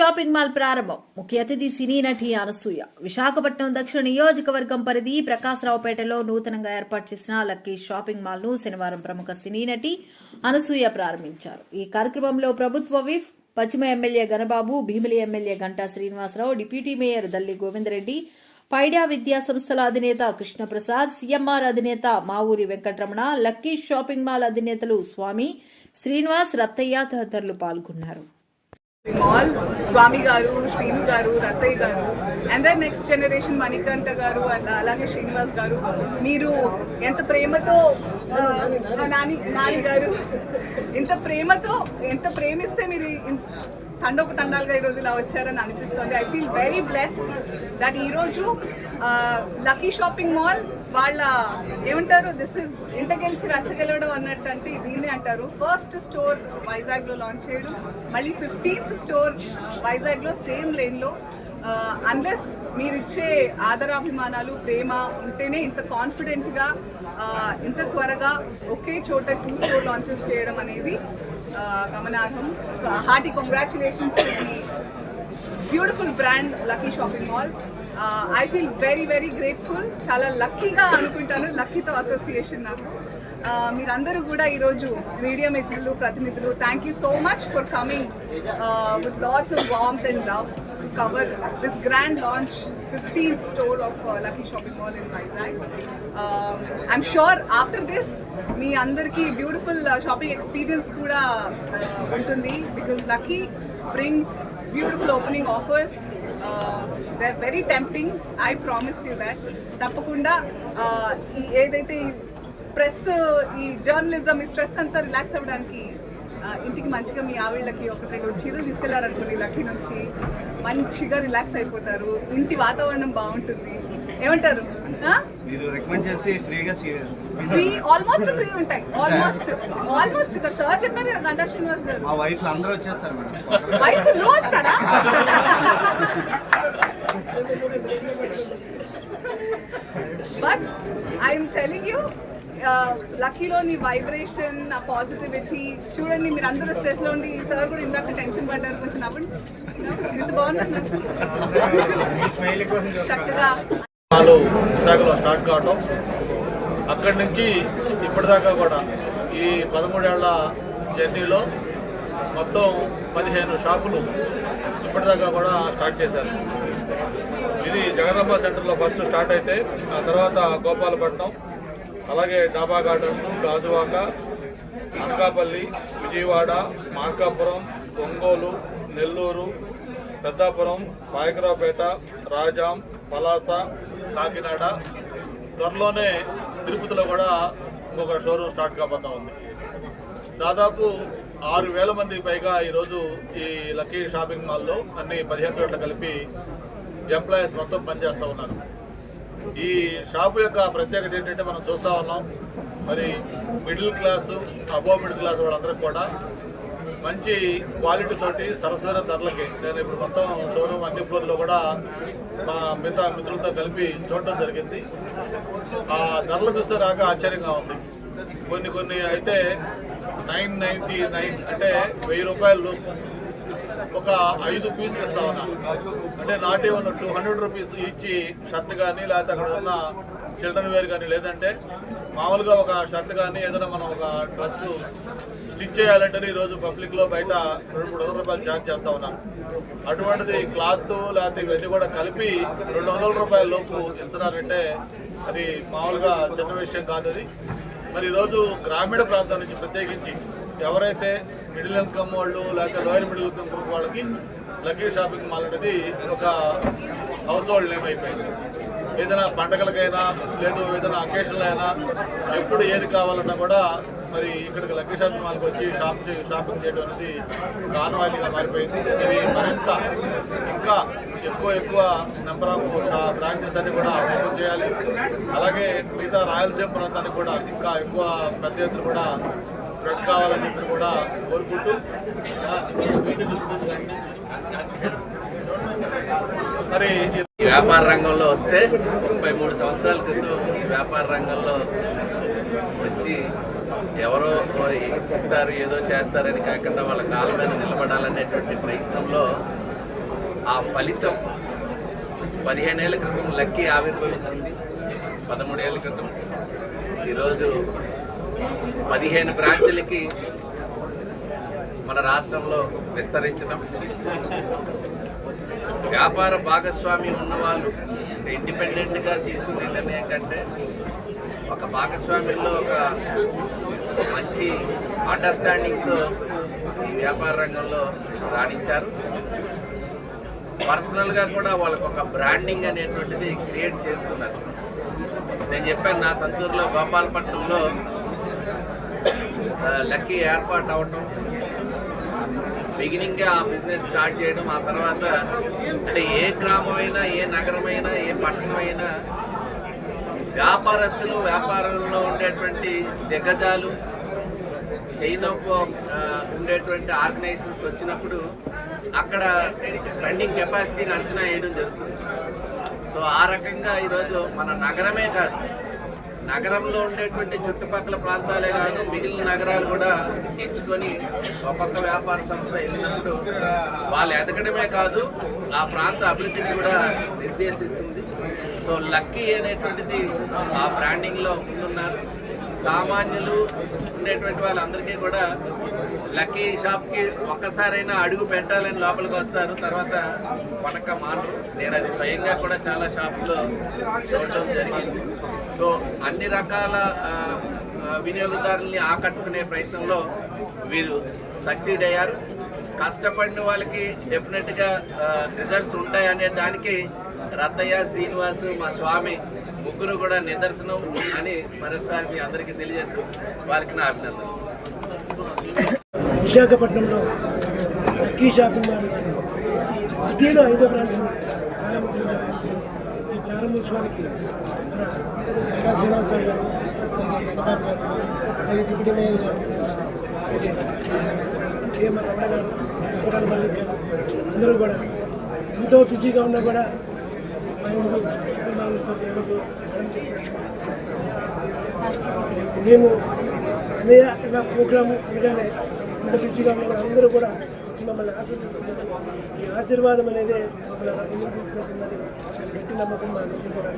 Shopping mall ప్రారంభం. ముఖ్య అతిథి సినీ నటి అనసూయ. విశాఖపట్నం దక్షిణ నియోజకవర్గం పరిధి ప్రకాశరావుపేటలో నూతనంగా ఏర్పాటు చేసిన లక్కీ షాపింగ్ మాల్ను శనివారం ప్రముఖ సినీ నటి అనసూయ ప్రారంభించారు. ఈ కార్యక్రమంలో ప్రభుత్వ విప్ పశ్చిమ MLA Ganababu Bheemili MLA Ganta Srinivasa Rao deputy mayor Dalli Govinda Reddy Paida విద్యా సంస్థల అధినేత కృష్ణప్రసాద్ సీఎంఆర్ అధినేత Mavuri Venkataramana lucky shopping mall అధినేతలు స్వామి శ్రీనివాస్ రత్తయ్య తదితరులు పాల్గొన్నారు. మాల్ స్వామి గారు Srinu garu Rattaiah garu and then next generation Manikanta garu and అలాగే శ్రీనివాస్ గారు. మీరు ఎంత ప్రేమతో మా నాని నాని గారు. ఇంత ప్రేమతో ఎంత ప్రేమిస్తే మీరు తండోపు తండాలుగా ఈరోజు ఇలా వచ్చారని అనిపిస్తుంది. I feel very blessed that ఈరోజు లక్కీ షాపింగ్ మాల్ వాళ్ళ ఏమంటారు? దిస్ ఇస్ ఇంట గెలిచి రచ్చగెలవడం అన్నట్టు అంటే దీన్నే అంటారు. ఫస్ట్ స్టోర్ వైజాగ్లో లాంచ్ చేయడం. మళ్ళీ ఫిఫ్టీన్త్ స్టోర్ వైజాగ్లో సేమ్ లేన్లో అన్లెస్ మీరిచ్చే ఆదరాభిమానాలు ప్రేమ ఉంటేనే ఇంత కాన్ఫిడెంట్గా ఇంత త్వరగా ఒకే చోట టూ స్టోర్ లాంచెస్ చేయడం అనేది గమనార్హం. Hearty congratulations beautiful brand lucky shopping mall I feel very very grateful చాలా లక్కీగా అనుకుంటాను. లక్కీతో అసోసియేషన్ నాకు. మీరందరూ కూడా ఈరోజు మీడియా మిత్రులు ప్రతినిధులు thank you so much for coming with lots of warms and love cover this grand launch fifteenth store of Shopping shopping mall in Vizag I'm sure after this మీ అందరికీ బ్యూటిఫుల్ షాపింగ్ ఎక్స్పీరియన్స్ కూడా ఉంటుంది because lucky brings beautiful opening offers they are very tempting I promise you that తప్పకుండా ఈ ఏదైతే press ఈ journalism ఈ stress అంతా రిలాక్స్ అవ్వడానికి ఇంటికి మంచిగా మీ ఆవిళ్ళకి ఒక రెండు చీరలు తీసుకెళ్ళారనుకోండి లక్కీ నుంచి మంచిగా రిలాక్స్ అయిపోతారు ఇంటి వాతావరణం బాగుంటుంది. ఏమంటారు? మీరు రికమెండ్ చేసి ఫ్రీగా ఫ్రీ ఆల్మోస్ట్ ఫ్రీ ఉంటాయి. ఆల్మోస్ట్ ఆల్మోస్ట్ ఇక్కడ సార్ చెప్పారు కదా గంటా శ్రీనివాస్ గారు. మా వైఫ్ అందరూ వచ్చేస్తారు మేడం. వైఫ్ వస్తారా బట్ ఐఎమ్ టెలింగ్ యూ లక్కీలోని వైబ్రేషన్ ఆ పాజిటివిటీ చూడండి మీరు అందరూ స్ట్రెస్లో ఉండి సార్ కూడా ఇందాక టెన్షన్ పడ్డారు. కొంచెం నవ్వండి. ఎంత బాగుంది చక్కగా. విశాఖలో స్టార్ట్ కావటం. అక్కడి నుంచి ఇప్పటిదాకా కూడా ఈ పదమూడేళ్ళ జర్నీలో మొత్తం పదిహేను షాపులు ఇప్పటిదాకా కూడా స్టార్ట్ చేశారు. ఇది జగదంబ సెంటర్లో ఫస్ట్ స్టార్ట్ అయితే ఆ తర్వాత గోపాలపట్నం అలాగే డాబా గార్డెన్స్ గాజువాక అనకాపల్లి విజయవాడ మార్కాపురం ఒంగోలు నెల్లూరు పెద్దాపురం పాయకరావుపేట రాజాం పలాస కాకినాడ. త్వరలోనే తిరుపతిలో కూడా ఇంకొక షోరూమ్ స్టార్ట్ కాబోతా ఉంది. దాదాపు ఆరు వేల మంది పైగా ఈరోజు ఈ లక్కీ షాపింగ్ మాల్లో అన్ని పదిహేను చోట్ల కలిపి ఎంప్లాయీస్ మొత్తం పనిచేస్తూ ఉన్నారు. ఈ షాపు యొక్క ప్రత్యేకత ఏంటంటే మనం చూస్తూ ఉన్నాం. మరి middle class above middle class వాళ్ళందరికీ కూడా మంచి క్వాలిటీ తోటి సరసమైన ధరలకి నేను ఇప్పుడు మొత్తం షోరూమ్ అన్ని ఫ్లోర్లో కూడా మా మిగతా మిత్రులతో కలిపి చూడటం జరిగింది. ఆ ధరలు చూస్తే రాక ఆశ్చర్యంగా ఉంది. కొన్ని కొన్ని అయితే నైన్ నైంటీ నైన్ అంటే వెయ్యి రూపాయలు ఒక ఐదు పీసులు ఇస్తా ఉన్నాం. అంటే not even two hundred rupees ఇచ్చి షర్ట్ కానీ లేకపోతే అక్కడ ఉన్న చిల్డ్రన్ వేర్ కానీ లేదంటే మామూలుగా ఒక షర్ట్ కానీ ఏదైనా మనం ఒక డ్రెస్ స్టిచ్ చేయాలంటే ఈరోజు పబ్లిక్లో బయట రెండు మూడు వందల రూపాయలు ఛార్జ్ చేస్తా ఉన్నాం. అటువంటిది క్లాత్ లేకపోతే ఇవన్నీ కూడా కలిపి రెండు వందల రూపాయల లోపు ఇస్తున్నారంటే అది మామూలుగా చిన్న విషయం కాదు అది మరి ఈరోజు గ్రామీణ ప్రాంతం నుంచి ప్రత్యేకించి ఎవరైతే మిడిల్ ఇన్కమ్ వాళ్ళు లేకపోతే లోయర్ మిడిల్ ఇన్కమ్ గ్రూప్ వాళ్ళకి లక్కీ షాపింగ్ మాల్ అనేది ఒక హౌస్ హోల్డ్ నేమ్ అయిపోయింది. ఏదైనా పండగలకైనా లేదు ఏదైనా అకేషన్లు అయినా ఎప్పుడు ఏది కావాలన్నా కూడా మరి ఇక్కడికి లక్కీ షాపింగ్ మాల్కి వచ్చి షాప్ షాపింగ్ చేయడం అనేది ఆనవాయితీగా మారిపోయింది. ఇది మరింత ఇంకా ఎక్కువ ఎక్కువ నెంబర్ ఆఫ్ బ్రాంచెస్ అన్ని కూడా ఓపెన్ చేయాలి. అలాగే మిగతా రాయలసీమ ప్రాంతానికి కూడా ఇంకా ఎక్కువ పెద్ద ఎత్తున కూడా స్ప్రెడ్ కావాలని చెప్పి కూడా కోరుకుంటూ మరి ఈ వ్యాపార రంగంలో వస్తే ముప్పై మూడు సంవత్సరాల క్రితం ఈ వ్యాపార రంగంలో వచ్చి ఎవరో ఇస్తారు ఏదో చేస్తారని కాకుండా వాళ్ళ కాళ్ళ మీద నిలబడాలనేటువంటి ప్రయత్నంలో ఆ ఫలితం పదిహేనేళ్ళ క్రితం లక్కీ ఆవిర్భవించింది పదమూడేళ్ళ క్రితం. ఈరోజు పదిహేను బ్రాంచులకి మన రాష్ట్రంలో విస్తరించడం. వ్యాపార భాగస్వామి ఉన్నవాళ్ళు ఇండిపెండెంట్గా తీసుకునే నిర్ణయం కంటే ఒక భాగస్వామ్యంలో ఒక మంచి అండర్స్టాండింగ్తో ఈ వ్యాపార రంగంలో రాణించారు. పర్సనల్గా కూడా వాళ్ళకు ఒక బ్రాండింగ్ అనేటువంటిది క్రియేట్ చేసుకున్నారు. నేను చెప్పాను నా సొంతూరులో గోపాలపట్నంలో లక్కీ ఏర్పాటు అవటం బిగినింగ్గా ఆ బిజినెస్ స్టార్ట్ చేయడం ఆ తర్వాత అంటే ఏ గ్రామమైనా ఏ నగరమైనా ఏ పట్టణమైనా వ్యాపారస్తులు వ్యాపారంలో ఉండేటువంటి దిగ్గజాలు చైన్ ఆఫ్ ఉండేటువంటి ఆర్గనైజేషన్స్ వచ్చినప్పుడు అక్కడ స్పెండింగ్ కెపాసిటీని అంచనా వేయడం జరుగుతుంది. సో ఆ రకంగా ఈరోజు మన నగరమే కాదు నగరంలో ఉండేటువంటి చుట్టుపక్కల ప్రాంతాలే కాదు మిగిలిన నగరాలు కూడా ఎంచుకొని ఒక్కొక్క వ్యాపార సంస్థ వెళ్ళినప్పుడు వాళ్ళు ఎదగడమే కాదు ఆ ప్రాంత అభివృద్ధిని కూడా నిర్దేశిస్తుంది. సో లక్కీ అనేటువంటిది ఆ బ్రాండింగ్లో ముందున్నారు. సామాన్యులు ఉండేటువంటి వాళ్ళందరికీ కూడా లక్కీ షాప్కి ఒక్కసారైనా అడుగు పెట్టాలని లోపలికి వస్తారు. తర్వాత కొనక మాను నేను అది స్వయంగా కూడా చాలా షాపులో చూడటం జరిగింది. సో అన్ని రకాల వినియోగదారుల్ని ఆకట్టుకునే ప్రయత్నంలో వీరు సక్సీడ్ అయ్యారు. కష్టపడిన వాళ్ళకి డెఫినెట్గా రిజల్ట్స్ ఉంటాయనే దానికి రత్తయ్య శ్రీనివాస్ మా స్వామి ముగ్గురు కూడా నిదర్శనం అని మరొకసారి మీ అందరికీ తెలియజేస్తూ వారికి నా అభినందనలు. విశాఖపట్నంలో లక్కీ షాపింగ్ మాల్. సిటీలో ఐదో బ్రాంచ్ని ప్రారంభించడం ప్రారంభోత్సవానికి మన గంగా శ్రీనివాసరావు గారు అలాగే గారు అలాగే deputy mayor garu CM Ramana garu Kotala Mallik గారు అందరూ కూడా ఎంతో బిజీగా ఉన్నా కూడా కుటుంబాలతో ప్రేమతో మేము అనే ఇలా ప్రోగ్రాము అనగానే ఎంత బిజీగా కూడా అందరూ కూడా మమ్మల్ని ఆశీర్వదిస్తున్నారు ఈ ఆశీర్వాదం అనేది మమ్మల్ని అలా ముందుకు తీసుకెళ్తుందని చాలా గట్టి నమ్మకం మా అందరికీ కూడా.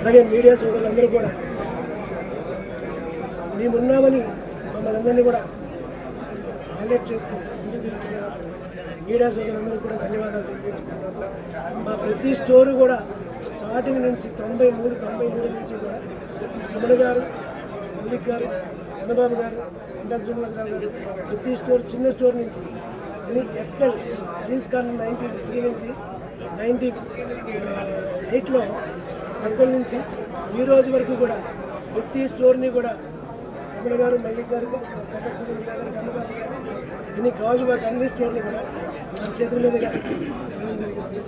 అలాగే మీడియా సోదరులందరూ కూడా మేమున్నామని మమ్మల్ని అందరినీ కూడా హైలైట్ చేస్తూ ముందుకు తీసుకెళ్ళారు. మీడియా సోదరులందరూ కూడా ధన్యవాదాలు తెలియజేసుకుంటున్నాను మా ప్రతి స్టోరు కూడా స్టార్టింగ్ నుంచి తొంభై మూడు తొంభై మూడు నుంచి కూడా రమణ గారు మల్లిక్ గారు చంద్రబాబు గారు వెంకట శ్రీనివాసరావు గారు ప్రతి స్టోర్ చిన్న స్టోర్ నుంచి ఎఫ్ఎల్ జీన్స్ కాన్ నైంటీ త్రీ నుంచి నైంటీ ఎయిట్లో ఎఫ్ఎల్ నుంచి ఈ రోజు వరకు కూడా ప్రతి స్టోర్ని కూడా రమణ గారు మల్లిక్ గారు వెంకట ఇన్ని గాజు వర్క్ అన్ని స్టోర్లు కూడా మన చేతుల మీదుగా జరగడం జరిగింది.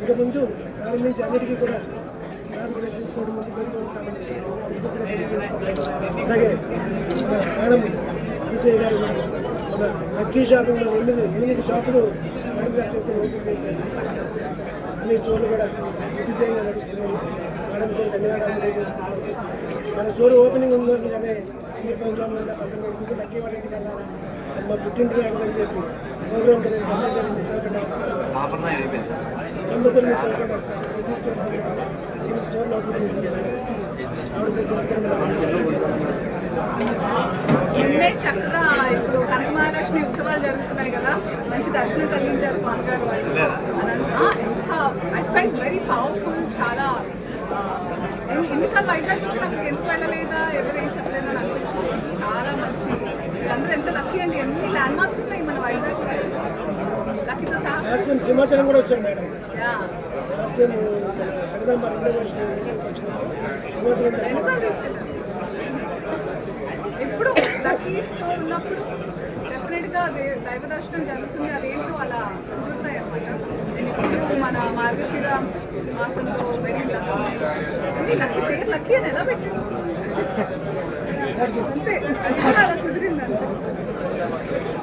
ఇంక ముందు ప్రారంభించి అన్నిటికీ కూడా కోటి మంది పెడుతూ ఉంటామని అలాగే మేడం విజయ్ గారు కూడా లక్కీ షాపింగ్లో ఎనిమిది ఎనిమిది షాపులు గారి చేతులు ఓపెన్ చేశారు. అన్ని స్టోర్లు కూడా దిగ్విజయంగా నడుస్తున్నాయి. మేడం కూడా ధన్యవాదాలు తెలియజేసుకుంటున్నాను మన స్టోర్ ఓపెనింగ్ ఉందనగానే ఎన్ని ప్రోగ్రాంలు ఉన్నా పక్కన పెట్టుకుంటూ లక్కీ వాళ్ళ ఇంటికి వెళ్ళాలి? అది మా పుట్టింటికి అడగని చెప్పి ప్రోగ్రామ్ అనేది కంపల్సరీ మిస్ అవ్వకుండా వస్తాను కంపల్సరీ మిస్ అవ్వకుండా వస్తాను ప్రతి స్టోర్ నేను స్టోర్లో ఓపెన్ చేశాను ఆవిడ ప్రెసెన్స్ కూడా చక్కగా ఇప్పుడు కనక మహాలక్ష్మి ఉత్సవాలు జరుగుతున్నాయి కదా మంచి దర్శనం కలిగించారు స్వామి గారు ఎంత ఐ ఫైండ్ వెరీ పవర్ఫుల్ చాలా ఎన్నిసార్లు వైజాగ్ నుంచి నాకు ఎందుకు వెళ్ళలేదా ఎవరు ఏం చెప్పలేదా అనిపించింది. చాలా మంచి మీరందరూ ఎంత లక్కీ అండి ఎన్ని ల్యాండ్ మార్క్స్ ఉన్నాయి మన వైజాగ్ లక్కీతో సహా లాస్ట్ టైం సింహాచలం కూడా వచ్చాను మేడం. యా. లాస్ట్ టైం మన జగదాంబ రెండో సింహాచలం లక్కీ స్టోర్ ఉన్నప్పుడు డెఫినెట్గా దైవ దర్శనం జరుగుతుంది. అదేంటో అలా కుదురుతాయి అన్నమాట నేను ఇప్పుడు మన మార్గశిర మాసంలో వెరీ లక్కీ లక్కీ పేరు లక్కీ అని ఎలా పెట్టాను అంతే. అది కూడా అలా కుదిరింది అంతే